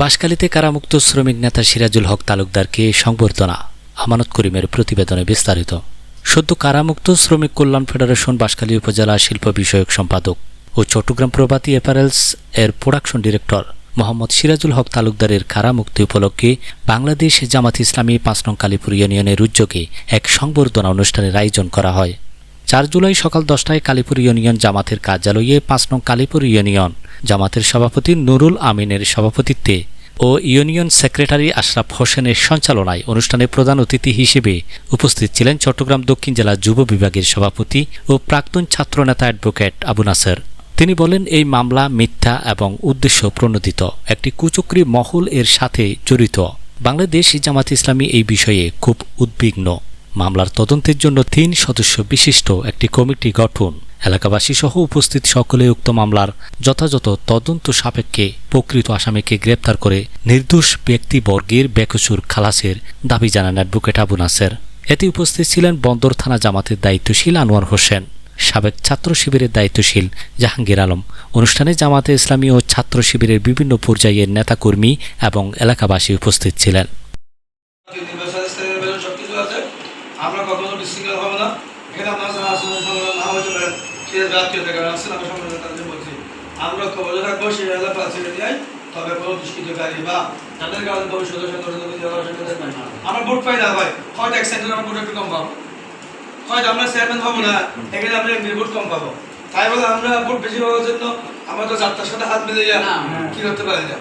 বাঁশখালীতে কারামুক্ত শ্রমিক নেতা সিরাজুল হক তালুকদারকে সংবর্ধনা, আমানত করিমের প্রতিবেদনে বিস্তারিত। সদ্য কারামুক্ত শ্রমিক কল্যাণ ফেডারেশন বাঁশখালী উপজেলা শিল্প বিষয়ক সম্পাদক ও চট্টগ্রাম প্রভাতী অ্যাপারেলস এর প্রোডাকশন ডিরেক্টর মোহাম্মদ সিরাজুল হক তালুকদারের কারামুক্তি উপলক্ষে বাংলাদেশ জামাত ইসলামী পাঁচ নং কালীপুর ইউনিয়নের উদ্যোগে এক সংবর্ধনা অনুষ্ঠানের আয়োজন করা হয়। চার জুলাই সকাল দশটায় কালীপুর ইউনিয়ন জামাতের কার্যালয়ে পাঁচ নং কালীপুর ইউনিয়ন জামাতের সভাপতি নুরুল আমিনের সভাপতিত্বে ও ইউনিয়ন সেক্রেটারি আশরাফ হোসেনের সঞ্চালনায় অনুষ্ঠানে প্রধান অতিথি হিসেবে উপস্থিত ছিলেন চট্টগ্রাম দক্ষিণ জেলা যুব বিভাগের সভাপতি ও প্রাক্তন ছাত্রনেতা অ্যাডভোকেট আবু নাসের। তিনি বলেন, এই মামলা মিথ্যা এবং উদ্দেশ্য প্রণোদিত, একটি কুচক্রী মহল এর সাথে জড়িত। বাংলাদেশ জামাত ইসলামী এই বিষয়ে খুব উদ্বিগ্ন। মামলার তদন্তের জন্য তিন সদস্য বিশিষ্ট একটি কমিটি গঠন। এলাকাবাসী সহ উপস্থিত সকলে উক্ত মামলার যথাযথ তদন্ত সাপেক্ষে প্রকৃত আসামিকে গ্রেপ্তার করে নির্দোষ ব্যক্তিবর্গের বেকসুর খালাসের দাবি জানান অ্যাডভোকেট আবু নাসের। এতে উপস্থিত ছিলেন বন্দর থানা জামাতের দায়িত্বশীল আনোয়ার হোসেন, সাবেক ছাত্র শিবিরের দায়িত্বশীল জাহাঙ্গীর আলম। অনুষ্ঠানে জামাতে ইসলামী ও ছাত্র শিবিরের বিভিন্ন পর্যায়ের নেতাকর্মী এবং এলাকাবাসী উপস্থিত ছিলেন। আমরা কখনো বিশৃঙ্খল হব না। এখানে আপনার না হইতে পারেন সে জাতীয় কারণ আছেন আমরা সঙ্গে তাদের বলছি। আমরা খবর রাখব সেই এলাকা ছেড়ে দেয় তবে কোনো দুষ্কৃতকারী বা তাদের কারণে ভবিষ্যৎ আমরা ভোট পাই না ভাই। হয়তো এক সেন্টার আমরা ভোট একটু কম পাবো। হয়তো আমরা চেয়ারম্যান হব না এখানে আমরা এমপি ভোট কম পাবো। তাই বলে আমরা ভোট বেশি পাওয়ার জন্য আমরা তো যাত্রার সাথে হাত মিলিয়ে কি করতে পারি? না।